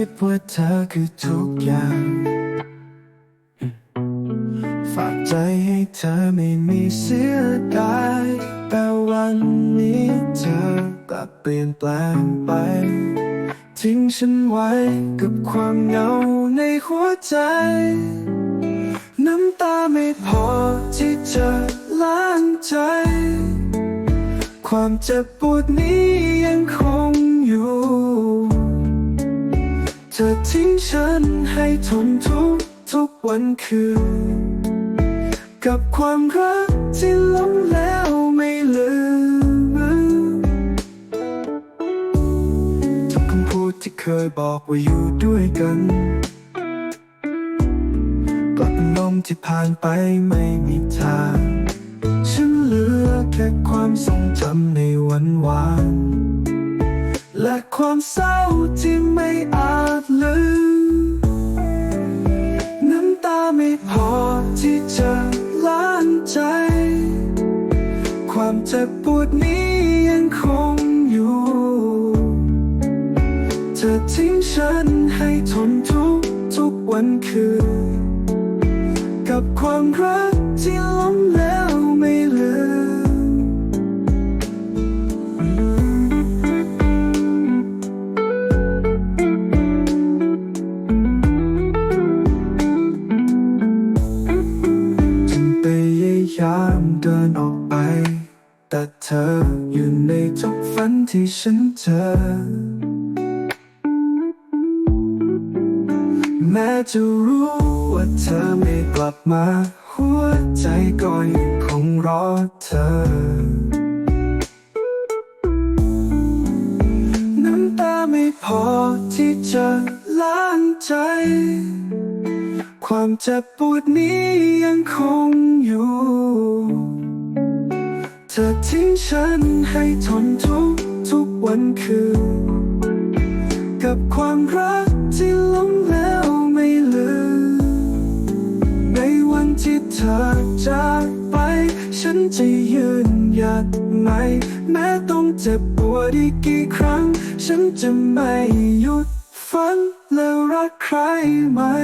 ิดว่าเธอคือทุกอย่าง ฝากใจให้เธอไม่มีเสียดายแต่วันนี้เธอกลับเปลี่ยนแปลงไป ทิ้งฉันไว้กับความเหงาในหัวใจ น้ำตาไม่พอที่จะล้างใจ ความเจ็บปวดนี้ เธอทิ้งฉันให้ทนทุกทุกวันคืน กับความรักที่ล้มแล้วไม่ลืมทุกคำพูดที่เคยบอกว่าอยู่ด้วยกันกลับเป็นลมที่ผ่านไปไม่มีทาง ฉันเหลือแค่ความทรงจำในวันวานและความเศร้าที่ไม่ ความเจ็บปวดนี้ยังคงอยู่ เธอทิ้งฉันให้ทนทุกทุกวันคืน กับความรักที่ล้มแล้ว แต่เธออยู่ในทุกฝันที่ฉันเจอ แม้จะรู้ว่าเธอไม่กลับมา หัวใจก็ยังคงรอเธอ น้ำตาไม่พอที่จะล้างใจ ความเจ็บปวดนี้ยังคงอยู่ ธอทิ้งฉันให้ทนทุกทุกวันคืน กับความรักที่ล้มแล้วไม่ลืม ในวันที่เธอจากไป ฉันจะยืนหยัดไหม แม้ต้องเจ็บปวดอีกกี่ครั้ง ฉันจะไม่หยุดฝันและรักใครใหม่